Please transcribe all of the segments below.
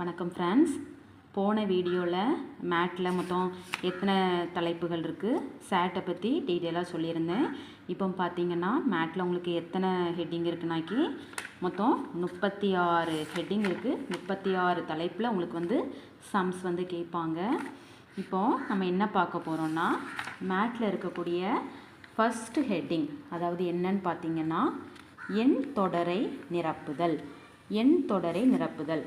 வணக்கம் ஃப்ரெண்ட்ஸ் போன வீடியோவில் மேட்டில் மொத்தம் எத்தனை தலைப்புகள் இருக்குது சேட்டை பற்றி டீட்டெயிலாக சொல்லியிருந்தேன். இப்போ பார்த்தீங்கன்னா மேட்டில் உங்களுக்கு எத்தனை ஹெட்டிங் இருக்குனாக்கி மொத்தம் முப்பத்தி ஆறு ஹெட்டிங் இருக்குது முப்பத்தி ஆறு தலைப்பில் உங்களுக்கு வந்து சம்ஸ் வந்து கேட்பாங்க. இப்போது நம்ம என்ன பார்க்க போகிறோம்னா மேட்டில் இருக்கக்கூடிய ஃபஸ்ட்டு ஹெட்டிங் அதாவது என்னன்னு பார்த்தீங்கன்னா எண் தொடரை நிரப்புதல். எண் தொடரை நிரப்புதல்.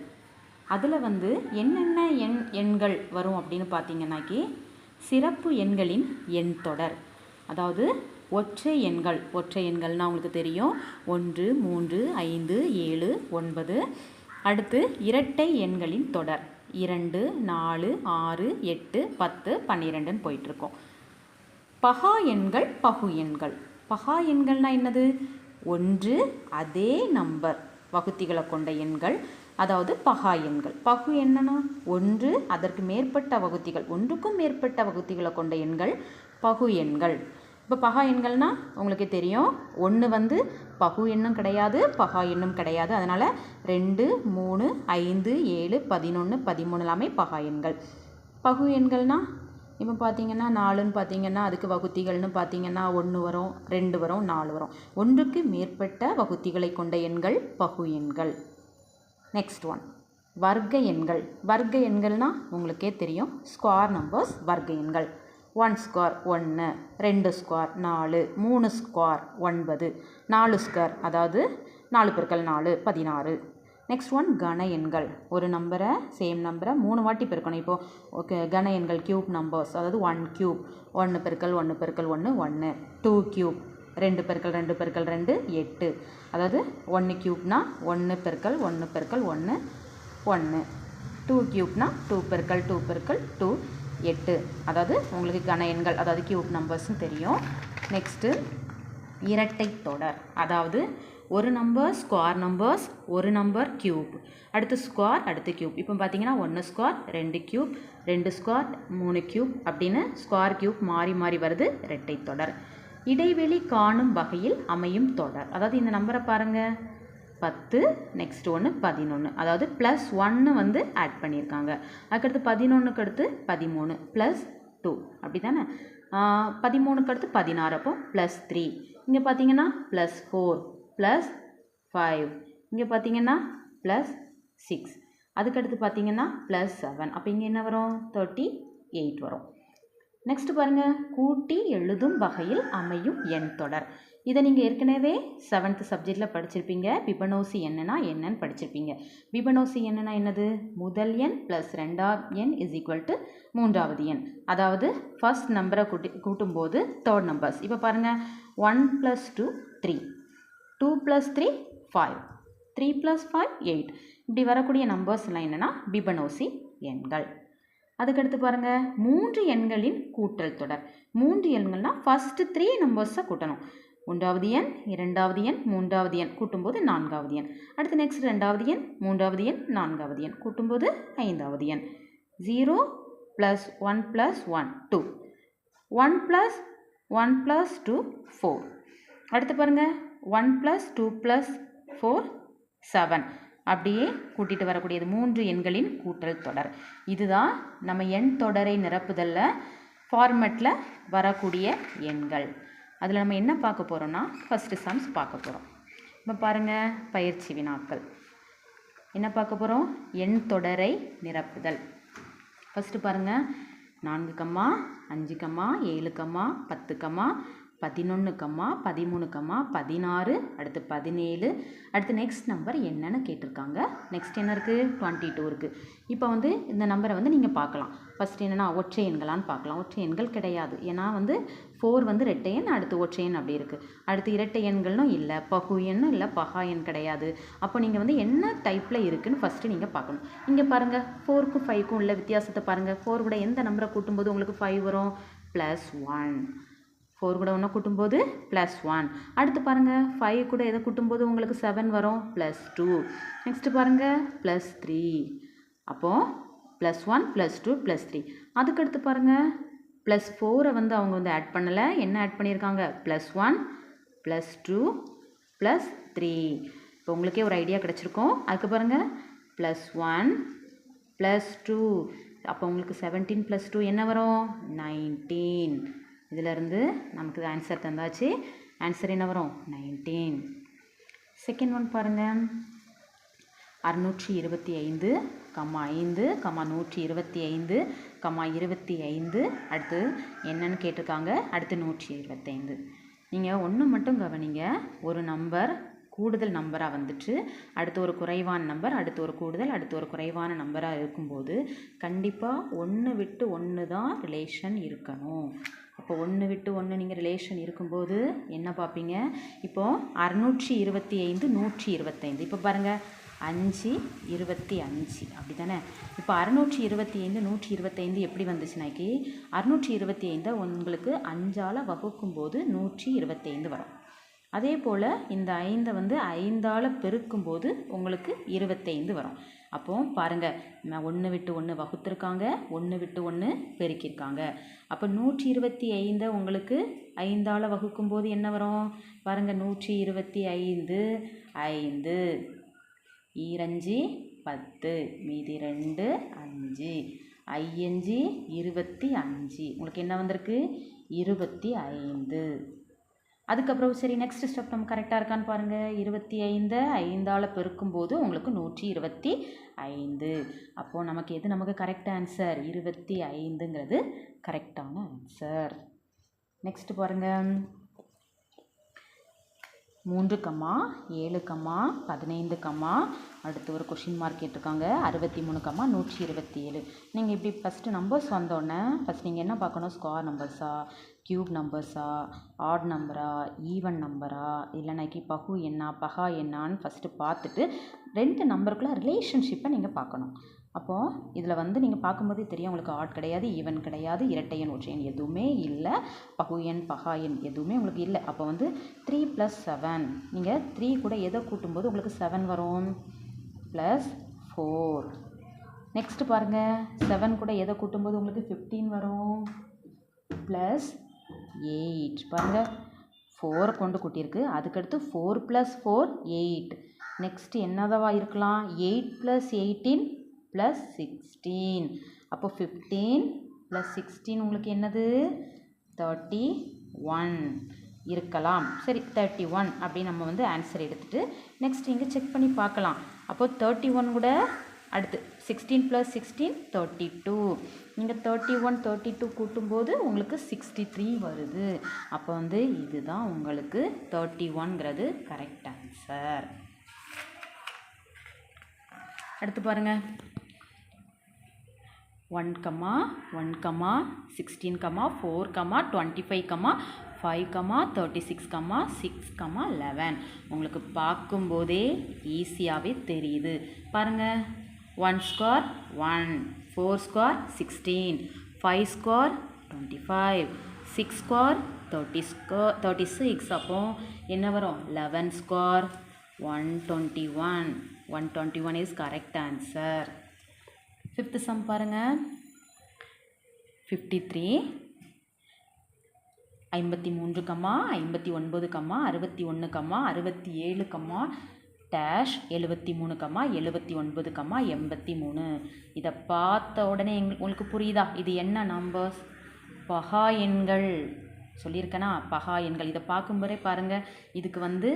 அதில் வந்து என்னென்ன எண் எண்கள் வரும் அப்படின்னு பார்த்தீங்கன்னாக்கி சிறப்பு எண்களின் எண் தொடர். அதாவது ஒற்றை எண்கள். ஒற்றை எண்கள்னால் உங்களுக்கு தெரியும். ஒன்று மூன்று ஐந்து ஏழு ஒன்பது. அடுத்து இரட்டை எண்களின் தொடர். இரண்டு நாலு ஆறு எட்டு பத்து பன்னிரெண்டுன்னு போயிட்டுருக்கோம். பகா எண்கள் பகு எண்கள். பகா எண்கள்னால் என்னது? ஒன்று அதே நம்பர் வகுத்திகளை கொண்ட எண்கள். அதாவது பகா எண்கள். பகு என்னன்னா? ஒன்று அதற்கு மேற்பட்ட வகுத்திகள். ஒன்றுக்கும் மேற்பட்ட வகுத்திகளை கொண்ட எண்கள் பகு எண்கள். இப்போ பகா எண்கள்னா உங்களுக்கு தெரியும். ஒன்று வந்து பகு எண்ணும் கிடையாது பகா எண்ணும் கிடையாது. அதனால் ரெண்டு மூணு ஐந்து ஏழு பதினொன்று பதிமூணு எல்லாமே பகா எண்கள். பகு எண்கள்னா? இப்போ பார்த்தீங்கன்னா நாலுன்னு பார்த்தீங்கன்னா அதுக்கு வகுத்திகள்னு பார்த்தீங்கன்னா ஒன்று வரும் ரெண்டு வரும் நாலு வரும். ஒன்றுக்கு மேற்பட்ட வகுத்திகளை கொண்ட எண்கள் பகு எண்கள். நெக்ஸ்ட் ஒன் வர்க்க எண்கள். வர்க்க எண்கள்னால் உங்களுக்கே தெரியும். ஸ்கொயர் நம்பர்ஸ் வர்க்க எண்கள். ஒன் ஸ்கொயர் ஒன்று ரெண்டு ஸ்கொயர் நாலு. மூணு ஸ்கொயர் ஒன்பது. நாலு ஸ்கொயர் அதாவது நாலு பெருக்கள் நாலு பதினாறு. நெக்ஸ்ட் ஒன் கன எண்கள். ஒரு நம்பரை சேம் நம்பரை மூணு வாட்டி பெருக்கணும். இப்போது ஓகே கன எண்கள் கியூப் நம்பர்ஸ் அதாவது ஒன் கியூப் ஒன்று பெருக்கல் ஒன்று பெருக்கல் ஒன்று ஒன்று டூ கியூப் ரெண்டு பெருக்கள் ரெண்டு பெருக்கள் ரெண்டு எட்டு. அதாவது ஒன்று கியூப்னா ஒன்று பெருக்கள் ஒன்று பெருக்கள் ஒன்று ஒன்று டூ கியூப்னா டூ பெருக்கள் டூ பெருக்கள் டூ எட்டு. அதாவது உங்களுக்கு கன எண்கள் அதாவது கியூப் நம்பர்ஸும் தெரியும். நெக்ஸ்ட்டு இரட்டை தொடர். அதாவது ஒரு நம்பர் ஸ்கொயர் நம்பர்ஸ் ஒரு நம்பர் கியூப் அடுத்து ஸ்கொயர் அடுத்து கியூப் இப்போ பார்த்தீங்கன்னா ஒன்று ஸ்கொயர் ரெண்டு கியூப் ரெண்டு ஸ்கொயர் மூணு கியூப் அப்படின்னு ஸ்கொயர் கியூப் மாறி மாறி வருது இரட்டை தொடர். இடைவெளி காணும் வகையில் அமையும் தொடர். அதாவது இந்த நம்பரை பாருங்கள் பத்து நெக்ஸ்ட் ஒன்று பதினொன்று அதாவது ப்ளஸ் ஒன்று வந்து ஆட் பண்ணியிருக்காங்க அதுக்கடுத்து பதினொன்றுக்கு அடுத்து பதிமூணு ப்ளஸ் டூ அப்படி தானே பதிமூணுக்கு அடுத்து பதினாறு. அப்போ ப்ளஸ் த்ரீ இங்கே பார்த்தீங்கன்னா ப்ளஸ் ஃபோர் ப்ளஸ் ஃபைவ் இங்கே பார்த்தீங்கன்னா ப்ளஸ் சிக்ஸ் அதுக்கடுத்து பார்த்தீங்கன்னா ப்ளஸ் செவன் அப்போ இங்கே என்ன வரும்? தேர்ட்டி எயிட் வரும். நெக்ஸ்ட் பாருங்கள் கூட்டி எழுதும் வகையில் அமையும் எண் தொடர். இதை நீங்கள் ஏற்கனவே செவன்த் சப்ஜெக்டில் படிச்சிருப்பீங்க. பிபனோசி என்னன்னா என்னன்னு படிச்சிருப்பீங்க. பிபனோசி என்னன்னா என்னது? முதல் எண் ப்ளஸ் ரெண்டாவது எண் இஸ் ஈக்குவல் டு மூன்றாவது எண். அதாவது ஃபர்ஸ்ட் நம்பரை கூட்டி கூட்டும்போது தேர்ட் நம்பர்ஸ் இப்போ பாருங்கள் one plus two three two plus three five three plus five eight இப்படி வரக்கூடிய நம்பர்ஸ்லாம் என்னென்னா பிபனோசி எண்கள். அதுக்கடுத்து பாருங்கள் மூன்று எண்களின் கூட்டல் தொடர். மூன்று எண்கள்னால் ஃபஸ்ட்டு த்ரீ நம்பர்ஸை கூட்டணும். ஒன்றாவது எண் இரண்டாவது எண் மூன்றாவது எண் கூட்டும்போது நான்காவது எண். அடுத்து நெக்ஸ்ட் ரெண்டாவது எண் மூன்றாவது எண் நான்காவது எண் கூட்டும்போது ஐந்தாவது எண். Zero plus one plus one two one plus one plus two four அடுத்து பாருங்கள் one plus two plus four seven அப்படியே கூட்டிகிட்டு வரக்கூடியது மூன்று எண்களின் கூட்டல் தொடர். இதுதான் நம்ம எண் தொடரை நிரப்புதலில் ஃபார்மெட்டில் வரக்கூடிய எண்கள். அதில் நம்ம என்ன பார்க்க போகிறோம்னா ஃபஸ்ட்டு சம்ஸ் பார்க்க போகிறோம் இப்போ பாருங்கள் பயிற்சி வினாக்கள். என்ன பார்க்க போகிறோம் எண் தொடரை நிரப்புதல். ஃபஸ்ட்டு பாருங்கள் நான்கு கம்மா அஞ்சு கம்மா ஏழு கம்மா பத்து கம்மா பதினொன்று கம்மா பதிமூணு கம்மா பதினாறு அடுத்து பதினேழு. அடுத்து நெக்ஸ்ட் நம்பர் என்னன்னு கேட்டிருக்காங்க. நெக்ஸ்ட் என்ன இருக்குது டுவெண்ட்டி டூ இருக்குது இப்போ வந்து இந்த நம்பரை வந்து நீங்கள் பார்க்கலாம். ஃபஸ்ட் என்னென்னா ஒற்றை எண்களான்னு பார்க்கலாம். ஒற்றை எண்கள் கிடையாது. ஏன்னா வந்து ஃபோர் வந்து ரெட்டை எண் அடுத்து ஒற்றை எண் அப்படி இருக்குது அடுத்து இரட்டை எண்கள்னும் இல்லை. பகு எண்ணும் இல்லை பகா எண் கிடையாது. அப்போ நீங்கள் வந்து என்ன டைப்பில் இருக்குதுன்னு ஃபஸ்ட்டு நீங்கள் பார்க்கணும். இங்கே பாருங்கள் ஃபோருக்கும் ஃபைவ்க்கும் உள்ள வித்தியாசத்தை பாருங்கள் ஃபோர் கூட எந்த நம்பரை கூட்டும்போது உங்களுக்கு ஃபைவ் வரும்? ப்ளஸ் ஒன் ஃபோர் கூட ஒன்று கூட்டும்போது ப்ளஸ் ஒன் அடுத்து பாருங்கள் ஃபைவ் கூட எதை கூட்டும்போது உங்களுக்கு செவன் வரும்? ப்ளஸ் டூ நெக்ஸ்ட்டு பாருங்கள் ப்ளஸ் த்ரீ அப்போது plus one plus two plus three அதுக்கடுத்து பாருங்கள் ப்ளஸ் ஃபோரை வந்து அவங்க வந்து ஆட் பண்ணலை. என்ன ஆட் பண்ணியிருக்காங்க? Plus one plus two plus three இப்போ உங்களுக்கே ஒரு ஐடியா கிடச்சிருக்கும். அதுக்கு பாருங்கள் ப்ளஸ் ஒன் ப்ளஸ் டூ அப்போ உங்களுக்கு செவன்டீன் ப்ளஸ் டூ என்ன வரும்? நைன்டீன் இதிலேருந்து நமக்கு ஆன்சர் தந்தாச்சு. ஆன்சர் என்ன வரும்? நைன்டீன் செகண்ட் ஒன் பாருங்கள் அறுநூற்றி இருபத்தி ஐந்து கம்மா ஐந்து கம்மா நூற்றி இருபத்தி ஐந்து கம்மா இருபத்தி ஐந்து அடுத்து என்னன்னு கேட்டிருக்காங்க? அடுத்து நூற்றி இருபத்தைந்து நீங்கள் ஒன்று மட்டும் கவனிங்க. ஒரு நம்பர் கூடுதல் நம்பராக வந்துட்டு அடுத்து ஒரு குறைவான நம்பர் அடுத்து ஒரு கூடுதல் அடுத்து ஒரு குறைவான நம்பராக இருக்கும்போது கண்டிப்பாக ஒன்று விட்டு ஒன்று தான் ரிலேஷன் இருக்கணும். அப்போ ஒன்று விட்டு ஒன்று நீங்கள் ரிலேஷன் இருக்கும்போது என்ன பார்ப்பீங்க? இப்போது அறுநூற்றி இருபத்தி ஐந்து நூற்றி இருபத்தைந்து. இப்போ பாருங்கள் அஞ்சு இருபத்தி அஞ்சு. அப்படி தானே இப்போ அறுநூற்றி இருபத்தி ஐந்து நூற்றி இருபத்தைந்து எப்படி வந்துச்சுனாக்கி அறுநூற்றி இருபத்தி ஐந்தை உங்களுக்கு அஞ்சால் வகுக்கும்போது நூற்றி இருபத்தைந்து வரும். அதே போல் இந்த ஐந்தை வந்து ஐந்தால் பெருக்கும்போது உங்களுக்கு இருபத்தைந்து வரும். அப்போது பாருங்கள் ஒன்று விட்டு ஒன்று வகுத்துருக்காங்க ஒன்று விட்டு ஒன்று பெருக்கியிருக்காங்க. அப்போ நூற்றி இருபத்தி ஐந்தை உங்களுக்கு ஐந்தால் வகுக்கும்போது என்ன வரும்? பாருங்கள் நூற்றி இருபத்தி ஐந்து ஐந்து ஈரஞ்சு பத்து மீதி ரெண்டு அஞ்சு ஐயஞ்சு இருபத்தி அஞ்சு. உங்களுக்கு என்ன வந்திருக்கு? இருபத்தி ஐந்து. அதுக்கப்புறம் சரி நெக்ஸ்ட் ஸ்டெப் நம்ம கரெக்டாக இருக்கான்னு பாருங்கள் இருபத்தி ஐந்து ஐந்தால் பெருக்கும்போது உங்களுக்கு நூற்றி இருபத்தி ஐந்து. அப்போது நமக்கு எது நமக்கு கரெக்ட் ஆன்சர் இருபத்தி ஐந்துங்கிறது கரெக்டான ஆன்சர் நெக்ஸ்ட் பாருங்கள் மூன்று கம்மா ஏழு கம்மா பதினைந்து கம்மா அடுத்து ஒரு கொஷின் மார்க் கேட்டிருக்காங்க. அறுபத்தி மூணு கம்மா நூற்றி இருபத்தி ஏழு. நீங்கள் இப்படி ஃபஸ்ட்டு நம்பர்ஸ் வந்தோடனே ஃபஸ்ட் நீங்கள் என்ன பார்க்கணும்? ஸ்கொயர் நம்பர்ஸா க்யூப் நம்பர்ஸா ஆட் நம்பரா ஈவன் நம்பரா இல்லைனாக்கி பகு என்ன? பகா என்னான்னு ஃபஸ்ட்டு பார்த்துட்டு ரெண்டு நம்பருக்குள்ளே ரிலேஷன்ஷிப்பை நீங்கள் பார்க்கணும். அப்போது இதில் வந்து நீங்கள் பார்க்கும்போதே தெரியும் உங்களுக்கு ஆட் கிடையாது ஈவன் கிடையாது இரட்டை எண் எதுவுமே இல்லை. பகு எண் பகா எண் எதுவுமே உங்களுக்கு இல்லை. அப்போ வந்து த்ரீ ப்ளஸ் செவன் நீங்கள் த்ரீ கூட எதை கூட்டும்போது உங்களுக்கு செவன் வரும்? ப்ளஸ் ஃபோர் நெக்ஸ்ட்டு பாருங்கள் செவன் கூட எதை கூட்டும்போது உங்களுக்கு ஃபிஃப்டீன் வரும்? ப்ளஸ் எயிட் பாருங்கள் ஃபோரை கொண்டு கூட்டியிருக்கு. அதுக்கடுத்து four plus four eight next என்னதவா இருக்கலாம்? Eight plus eighteen plus sixteen அப்போ ஃபிஃப்டீன் ப்ளஸ் சிக்ஸ்டீன் உங்களுக்கு என்னது? தேர்ட்டி ஒன் இருக்கலாம். சரி தேர்ட்டி ஒன் அப்படின்னு நம்ம வந்து ஆன்சர் எடுத்துகிட்டு நெக்ஸ்ட் இங்கே செக் பண்ணி பார்க்கலாம். அப்போது தேர்ட்டி ஒன் கூட அடுத்து sixteen plus sixteen thirty two நீங்கள் தேர்ட்டி ஒன் தேர்ட்டி டூ கூட்டும்போது உங்களுக்கு சிக்ஸ்டி த்ரீ வருது. அப்போ வந்து இதுதான் உங்களுக்கு தேர்ட்டி ஒன்ங்கிறது கரெக்ட் ஆன்சர் அடுத்து பாருங்கள் one comma one comma sixteen comma four comma twenty five comma five comma thirty six comma six comma eleven உங்களுக்கு பார்க்கும்போதே ஈஸியாகவே தெரியுது. பாருங்கள் one square one four square sixteen five square twenty five six square thirty square thirty six அப்போ என்ன வரும்? Eleven square one twenty one one twenty one is correct answer fifth sum பாருங்கள் fifty three ஐம்பத்தி மூன்று கம்மா ஐம்பத்தி ஒன்பது கம்மா அறுபத்தி ஒன்று கம்மா அறுபத்தி ஏழு கம்மா டேஷ் எழுபத்தி மூணு கம்மா எழுபத்தி ஒன்பது கம்மா எண்பத்தி மூணு. இதை பார்த்த உடனே எங் உங்களுக்கு புரியுதா? இது என்ன நம்பர்ஸ் பகா எண்கள். சொல்லியிருக்கேனா? பகா எண்கள். இதை பார்க்கும்போதே பாருங்கள் இதுக்கு வந்து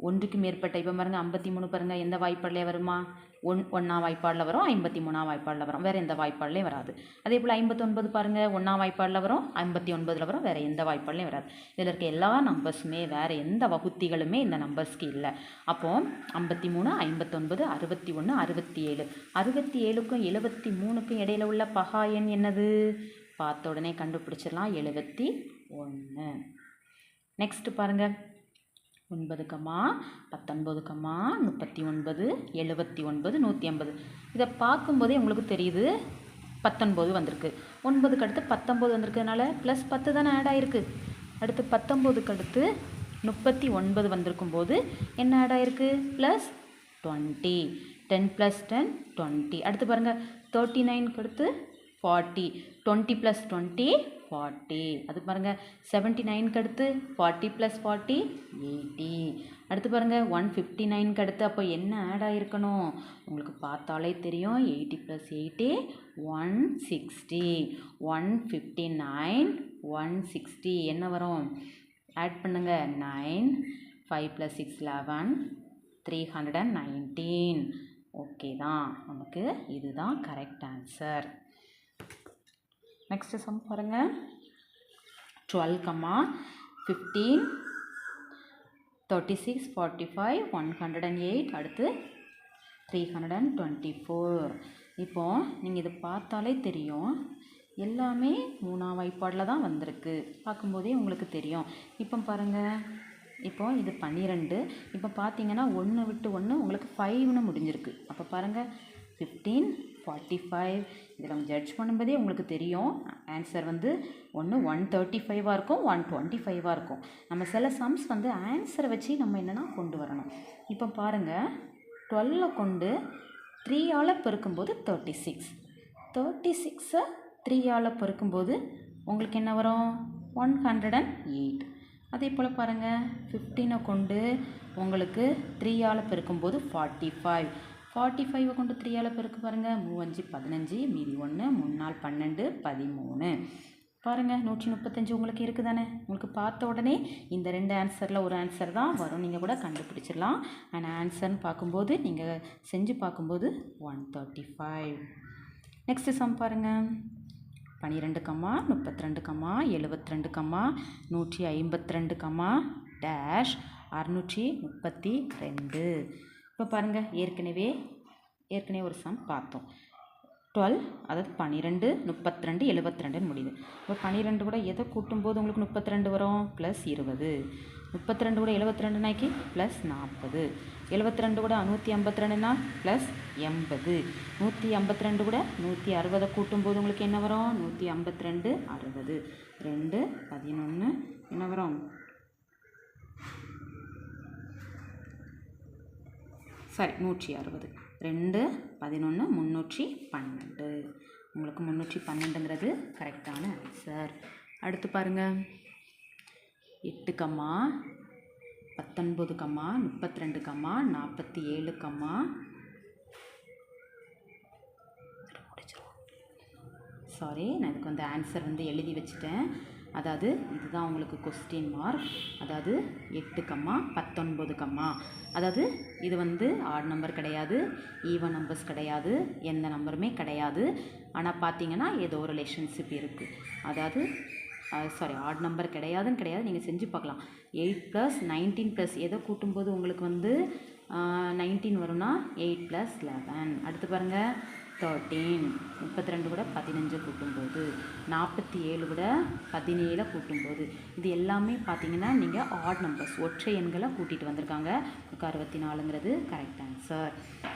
ஒன்றுக்கு மேற்பட்ட இப்போ பாருங்கள் ஐம்பத்தி மூணு பாருங்கள் எந்த வாய்ப்பாடலே வருமா? ஒன் ஒன்றாம் வாய்ப்பாடில் வரும் ஐம்பத்தி மூணாம் வாய்ப்பாடில் வரும். வேறு எந்த வாய்ப்பாடலையும் வராது. அதே போல் ஐம்பத்தொன்பது பாருங்கள் ஒன்றாம் வாய்ப்பாடில் வரும் ஐம்பத்தி ஒன்பதில் வரும் வேறு எந்த வாய்ப்பாடலையும் வராது. இதில் இருக்க எல்லா நம்பர்ஸுமே வேறு எந்த வகுத்திகளுமே இந்த நம்பர்ஸ்க்கு இல்லை. அப்போது ஐம்பத்தி மூணு ஐம்பத்தொன்பது அறுபத்தி ஒன்று அறுபத்தி ஏழு. அறுபத்தி ஏழுக்கும் எழுபத்தி மூணுக்கும் இடையில உள்ள பகா எண் என்னது? பார்த்த உடனே கண்டுபிடிச்சிடலாம். எழுபத்தி ஒன்று நெக்ஸ்ட்டு பாருங்கள் ஒன்பது கம்மா பத்தொன்பது கம்மா முப்பத்தி ஒன்பது எழுபத்தி ஒன்பது நூற்றி ஐம்பது. இதை பார்க்கும்போதே உங்களுக்கு தெரியுது பத்தொன்பது வந்திருக்கு. ஒன்பதுக்கு அடுத்து பத்தொம்போது வந்திருக்கிறதுனால ப்ளஸ் பத்து தானே ஆட் ஆகிருக்கு அடுத்து பத்தொம்போதுக்கு அடுத்து முப்பத்தி ஒன்பது வந்திருக்கும் போது என்ன ஆட் ஆகிருக்கு plus twenty ten plus ten twenty அடுத்து பாருங்கள் தேர்ட்டி நைனுக்கு அடுத்து forty twenty plus twenty forty அது பாருங்கள் செவன்ட்டி நைனுக்கு அடுத்து ஃபார்ட்டி ப்ளஸ் ஃபார்ட்டி எயிட்டி அடுத்து பாருங்கள் ஒன் ஃபிஃப்டி நைனுக்கு அடுத்து அப்போ என்ன ஆட் ஆகிருக்கணும் உங்களுக்கு பார்த்தாலே தெரியும் eighty plus eighty one sixty one fifty nine one sixty என்ன வரும்? ஆட் பண்ணுங்கள் nine five plus six eleven three hundred and nineteen okay தான். நமக்கு இதுதான் கரெக்ட் ஆன்சர் நெக்ஸ்ட்டு சம் பாருங்கள் twelve comma fifteen thirty six forty five one hundred and eight அடுத்து three hundred and twenty four இப்போது நீங்கள் இது பார்த்தாலே தெரியும். எல்லாமே மூணாம் வாய்ப்பாடில் தான் வந்திருக்கு. பார்க்கும்போதே உங்களுக்கு தெரியும். இப்போ பாருங்கள் இப்போ இது பன்னிரெண்டு. இப்போ பார்த்தீங்கன்னா ஒன்று விட்டு ஒன்று உங்களுக்கு ஃபைவ்னு முடிஞ்சிருக்கு. அப்போ பாருங்கள் ஃபிஃப்டீன் ஃபார்ட்டி ஃபைவ் இதில் அவங்க ஜட்ஜ் பண்ணும்போதே உங்களுக்கு தெரியும். ஆன்சர் வந்து ஒன்று ஒன் தேர்ட்டி ஃபைவாக இருக்கும் ஒன் டுவெண்ட்டி ஃபைவாக இருக்கும். நம்ம சில சம்ஸ் வந்து ஆன்சரை வச்சு நம்ம என்னென்னா கொண்டு வரணும். இப்போ பாருங்கள் டுவெல்ல கொண்டு த்ரீயால் பெருக்கும்போது தேர்ட்டி சிக்ஸ் தேர்ட்டி சிக்ஸை த்ரீயால் பெருக்கும்போது உங்களுக்கு என்ன வரும்? ஒன் ஹண்ட்ரட் அண்ட் எயிட் அதே போல் பாருங்கள் ஃபிஃப்டீனை கொண்டு உங்களுக்கு த்ரீயால் பெருக்கும்போது ஃபார்ட்டி ஃபைவ் ஃபார்ட்டி ஃபைவை கொண்டு த்ரீயால் பெருக்கு பாருங்கள் மூவஞ்சு பதினஞ்சு மீதி ஒன்று மூணு நாள் பன்னெண்டு பதிமூணு. பாருங்கள் நூற்றி முப்பத்தஞ்சு உங்களுக்கு இருக்குது தானே உங்களுக்கு பார்த்த உடனே இந்த ரெண்டு ஆன்சரில் ஒரு ஆன்சர் தான் வரும். நீங்கள் கூட கண்டுபிடிச்சிடலாம். அண்ட் ஆன்சர்னு பார்க்கும்போது நீங்கள் செஞ்சு பார்க்கும்போது one thirty five next sum பாருங்கள் பன்னிரெண்டு கம்மா முப்பத்தி ரெண்டு கம்மா எழுபத்தி ரெண்டு கம்மா நூற்றி ஐம்பத்தி ரெண்டு கம்மா டேஷ் அறுநூற்றி முப்பத்தி ரெண்டு. இப்போ பாருங்கள் ஏற்கனவே ஏற்கனவே ஒரு சம் பார்த்தோம். டுவெல் அதாவது பன்னிரெண்டு முப்பத்தி ரெண்டு எழுபத்தி ரெண்டுன்னு முடியுது. இப்போ பன்னிரெண்டு கூட எதை கூட்டும்போது உங்களுக்கு முப்பத்தி ரெண்டு வரும்? ப்ளஸ் இருபது. முப்பத்தி ரெண்டு கூட எழுபத்தி ரெண்டுனாக்கி ப்ளஸ் நாற்பது எழுபத்தி ரெண்டு கூட நூற்றி ஐம்பத்தி ரெண்டுனா ப்ளஸ் எண்பது. நூற்றி ஐம்பத்தி ரெண்டு கூட நூற்றி அறுபதை கூட்டும்போது உங்களுக்கு என்ன வரும்? நூற்றி ஐம்பத்தி ரெண்டு அறுபது. ரெண்டு பதினொன்று என்ன வரும்? சாரி நூற்றி அறுபது ரெண்டு பதினொன்று முந்நூற்றி பன்னெண்டு. உங்களுக்கு முந்நூற்றி பன்னெண்டுங்கிறது கரெக்டான ஆன்சர் அடுத்து பாருங்கள் எட்டு கம்மா பத்தொன்பது கம்மா முப்பத்தி ரெண்டு கம்மா நாற்பத்தி ஏழு கம்மா. சாரி நான் இதுக்கு வந்து ஆன்சர் வந்து எழுதி வச்சுட்டேன். அதாவது இதுதான் உங்களுக்கு கொஸ்டின் மார்க் அதாவது எட்டு கம்மா பத்தொன்பது கம்மா. அதாவது இது வந்து ஆட் நம்பர் கிடையாது ஈவன் நம்பர்ஸ் கிடையாது எந்த நம்பருமே கிடையாது. ஆனால் பார்த்தீங்கன்னா ஏதோ ரிலேஷன்ஷிப் இருக்குது அதாவது சாரி ஆட் நம்பர் கிடையாதுன்னு கிடையாது. நீங்கள் செஞ்சு பார்க்கலாம். எயிட் ப்ளஸ் நைன்டீன் ப்ளஸ் எதை கூட்டும்போது உங்களுக்கு வந்து நைன்டீன் வரும்னா எயிட் ப்ளஸ் லெவன் அடுத்து பாருங்கள் தேர்ட்டீன் முப்பத்தி ரெண்டு கூட பதினஞ்சு கூட்டும்போது நாற்பத்தி ஏழு கூட பதினேழை கூட்டும்போது இது எல்லாமே பார்த்தீங்கன்னா நீங்கள் ஆட் நம்பர்ஸ் ஒற்றை எண்களை கூட்டிகிட்டு வந்திருக்காங்க. அறுபத்தி நாலுங்கிறது கரெக்ட் ஆன்சர்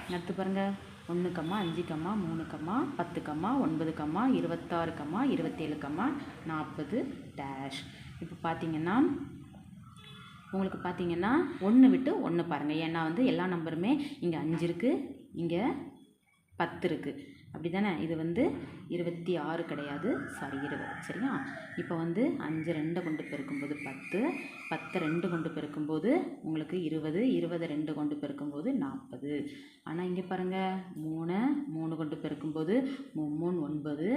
அடுத்து பாருங்கள் ஒன்று கம்மா அஞ்சு கம்மா மூணு கம்மா பத்து கம்மா ஒன்பது கம்மா இருபத்தாறு கம்மா இருபத்தேழு கம்மா நாற்பது டேஷ் இப்போ பார்த்தீங்கன்னா உங்களுக்கு பார்த்தீங்கன்னா ஒன்று விட்டு ஒன்று பாருங்கள் ஏன்னா வந்து எல்லா நம்பருமே இங்கே அஞ்சு இருக்குது இங்கே பத்து இருக்குது அப்படி தானே இது வந்து இருபத்தி ஆறு கிடையாது. சாரி இருபது. சரியா? இப்போ வந்து அஞ்சு ரெண்டை கொண்டு பெருக்கும்போது பத்து பத்து ரெண்டு கொண்டு பெருக்கும்போது உங்களுக்கு இருபது இருபது ரெண்டு கொண்டு பெருக்கும்போது நாற்பது. ஆனால் இங்கே பாருங்கள் மூணு மூணு கொண்டு பெருக்கும்போது மூணு ஒன்பது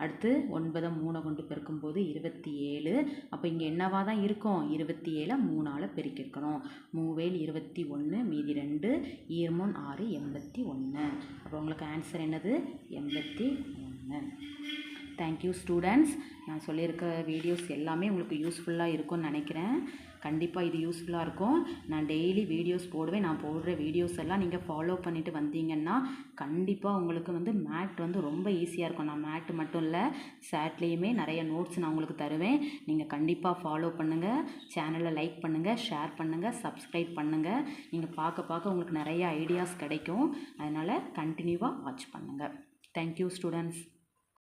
அடுத்து ஒன்பதை மூணை கொண்டு பெருக்கும்போது இருபத்தி ஏழு. அப்போ இங்கே என்னவாக தான் இருக்கும்? இருபத்தி ஏழை மூணால் பெருக்கிருக்கணும். மூவேல் இருபத்தி ஒன்று மீதி ரெண்டு ஈர்மூன் ஆறு எண்பத்தி ஒன்று. அப்போ உங்களுக்கு ஆன்சர் என்னது? எண்பத்தி ஒன்று. Thank you students. நான் சொல்லியிருக்க வீடியோஸ் எல்லாமே உங்களுக்கு யூஸ்ஃபுல்லாக இருக்கும்னு நினைக்கிறேன். கண்டிப்பாக இது யூஸ்ஃபுல்லாக இருக்கும். நான் டெய்லி வீடியோஸ் போடுவேன். நான் போடுற வீடியோஸ் எல்லாம் நீங்கள் ஃபாலோ பண்ணிவிட்டு வந்தீங்கன்னா கண்டிப்பாக உங்களுக்கு வந்து மேட் வந்து ரொம்ப ஈஸியாக இருக்கும். நான் மேட் மட்டும் இல்லை சேட்லேயுமே நிறைய நோட்ஸ் நான் உங்களுக்கு தருவேன். நீங்கள் கண்டிப்பாக ஃபாலோ பண்ணுங்கள் சேனலை லைக் பண்ணுங்கள் ஷேர் பண்ணுங்கள் சப்ஸ்கிரைப் பண்ணுங்கள் நீங்கள் பார்க்க பார்க்க உங்களுக்கு நிறைய ஐடியாஸ் கிடைக்கும். அதனால் கண்டினியூவாக வாட்ச் பண்ணுங்கள் தேங்க்யூ ஸ்டூடெண்ட்ஸ்